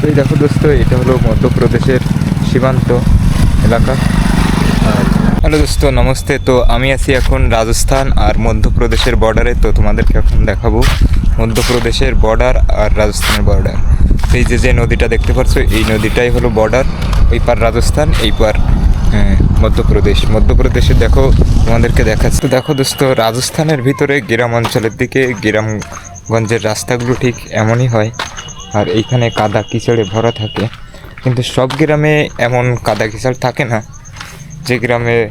তো এই দেখো দোস্ত এটা হলো মধ্যপ্রদেশের সীমান্ত এলাকা। হ্যালো দোস্ত নমস্তে। তো আমি আছি এখন রাজস্থান আর মধ্যপ্রদেশের বর্ডারে তো তোমাদেরকে এখন দেখাবো মধ্যপ্রদেশের বর্ডার আর রাজস্থানের বর্ডার এই যে যে নদীটা দেখতে পাচ্ছ এই নদীটাই হলো বর্ডার ওই পার রাজস্থান এই পার হ্যাঁ, মধ্যপ্রদেশ। মধ্যপ্রদেশে দেখো তোমাদেরকে দেখাচ্ছে। দেখো দোস্ত রাজস্থানের ভিতরে গ্রাম অঞ্চলের দিকে গ্রামগঞ্জের রাস্তাগুলো ঠিক এমনই হয়। আর এইখানে কাদা কিচড়ে ভরা থাকে। কিন্তু সব গ্রামে এমন কাদা কিচড় থাকে না। যে গ্রামে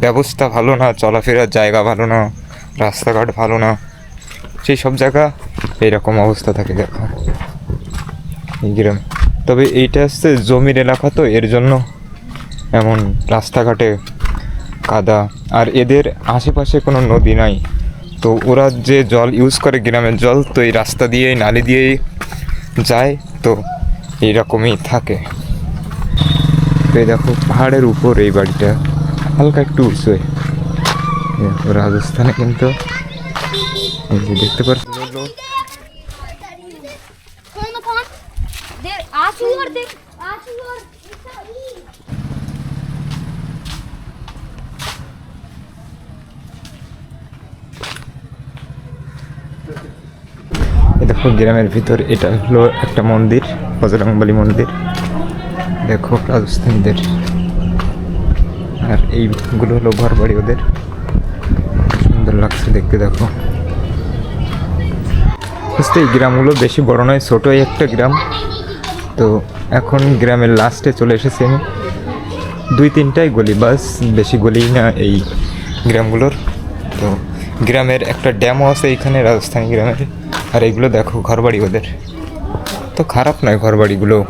ব্যবস্থা ভালো না, চলাফেরার জায়গা ভালো না, রাস্তাঘাট ভালো না, সেই সব জায়গা এইরকম অবস্থা থাকে, দেখো। এই গ্রামে। তবে এইটা হচ্ছে জমির এলাকা তো, এর জন্য এমন রাস্তাঘাটে কাদা। আর এদের আশেপাশে কোনো নদী নাই। তো ওরা যে জল ইউজ করে, গ্রামের জল, তো এই রাস্তা দিয়েই, নালি দিয়েই যায় তো এইরকমই থাকে। তো দেখো, পাহাড়ের উপর এই বাড়িটা। হালকা একটু উঁচু। রাজস্থানে কিন্তু দেখতে পাচ্ছি দেখো গ্রামের ভিতর, এটা হলো একটা মন্দির বজরংবলী মন্দির। দেখো রাজস্থানীদের। আর এইগুলো হলো ঘর বাড়ি ওদের। সুন্দর লাগছে দেখতে, দেখো। বুঝতে এই গ্রামগুলো বেশি বড় নয়, ছোটোই একটা গ্রাম। তো এখন গ্রামের লাস্টে চলে এসেছি আমি। দুই তিনটাই গলি, বাস, বেশি গলি না এই গ্রামগুলোর। তো গ্রামের একটা ড্যামও আছে এইখানে, রাজস্থানী গ্রামের। আর এইগুলো দেখো, ঘরবাড়ি ওদের। তো খারাপ নয় ঘরবাড়িগুলো।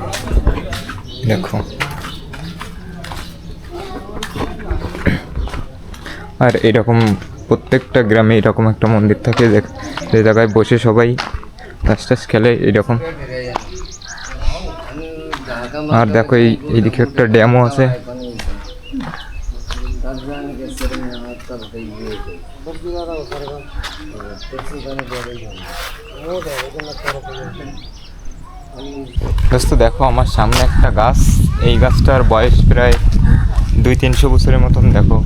দেখো। আর এরকম প্রত্যেকটা গ্রামে এরকম একটা মন্দির থাকে, যে জায়গায় বসে সবাই টাস টাস খেলে এরকম। আর দেখো এই, এইদিকে একটা ড্যামও আছে। দোস্ত, দেখো আমার সামনে একটা গাছ। এই গাছটার বয়স প্রায় দুই তিনশো বছরের মতন, দেখো।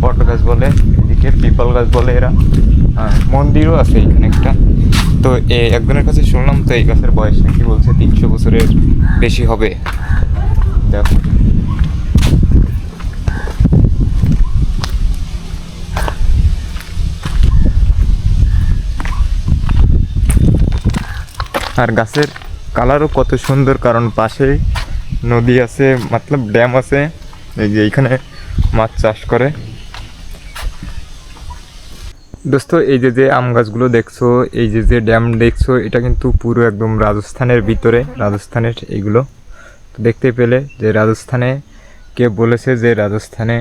বট গাছ বলে, এদিকে পিপল গাছ বলে এরা। মন্দিরও আছে এখানে একটা। তো এ, একজনের কাছে শুনলাম, তো এই গাছের বয়স নাকি বলছে তিনশো বছরের বেশি হবে। দেখো। আর গাছের কালারও কত সুন্দর, কারণ পাশে নদী আছে, মতলব ড্যাম আছে, এই যে এইখানে মাছ চাষ করে। দোস্ত, এই যে যে আম গাছগুলো দেখছ, এই যে যে ড্যাম দেখছ, এটা কিন্তু পুরো একদম রাজস্থানের ভিতরে, রাজস্থানের এইগুলো। তো দেখতে পেলে যে রাজস্থানে, কে বলেছে যে রাজস্থানে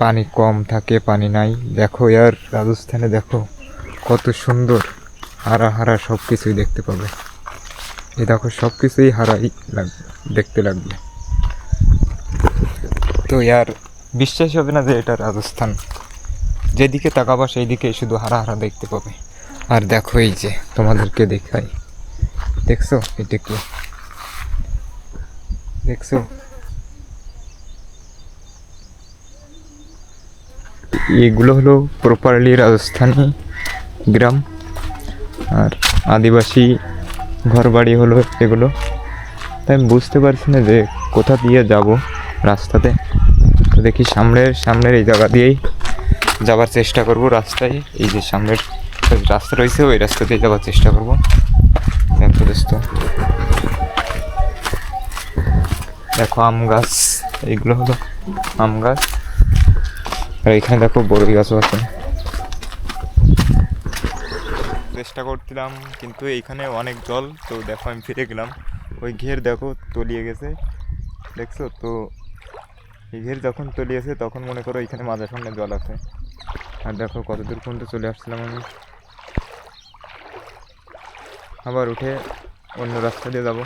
পানি কম থাকে, পানি নাই। দেখো ইয়ার রাজস্থানে দেখো, কত সুন্দর। হারা হারা সব কিছুই দেখতে পাবে। এই দেখো সব কিছুই হারাই লাগবে দেখতে লাগবে। তো ইয়ার বিশ্বাস হবে না যে এটা রাজস্থান। যেদিকে তাকাবা সেই দিকে শুধু হারা হারা দেখতে পাবে। আর দেখো এই যে, তোমাদেরকে দেখাই। দেখছ? এটা কি দেখছ? এগুলো হলো প্রপারলি রাজস্থানী গ্রাম। আর আদিবাসী ঘর বাড়ি হলো এগুলো। তাই আমি বুঝতে পারছি না যে কোথা দিয়ে যাব রাস্তাতে। তো দেখি সামনের সামনের এই জায়গা দিয়েই যাবার চেষ্টা করব রাস্তায়। এই যে সামনের রাস্তা রয়েছে, ওই রাস্তা দিয়ে যাওয়ার চেষ্টা করব। দেখো আম গাছ এইগুলো হলো আম গাছ। আর এখানে দেখো বড়ই গাছও আছে। চেষ্টা করছিলাম, কিন্তু এইখানে অনেক জল, তো দেখো আমি ফিরে গেলাম। ওই ঘের দেখো, তলিয়ে গেছে। দেখছ? তো এই ঘের যখন তলিয়েছে তখন মনে করো এখানে মাঝার সামনে জল আছে। আর দেখো কতদূর পর্যন্ত চলে আসছিলাম আমি। আবার উঠে অন্য রাস্তা দিয়ে যাব।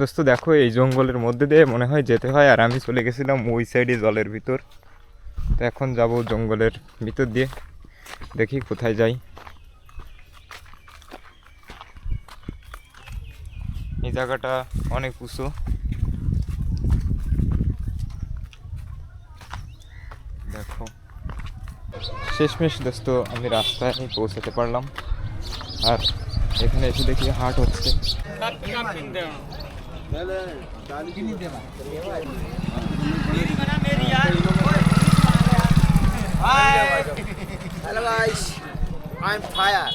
দোস্ত দেখো, এই জঙ্গলের মধ্যে দিয়ে মনে হয় যেতে হয়, আর আমি চলে গেছিলাম ওই সাইডে জলের ভিতর। তো এখন যাব জঙ্গলের ভিতর দিয়ে, দেখি কোথায় যাই। এই জায়গাটা অনেক উঁচু। দেখো। শেষমেশ দোস্ত, আমি রাস্তায় পৌঁছাতে পারলাম। আর এখানে এসে দেখি হাট হচ্ছে। Hello guys, I'm tired.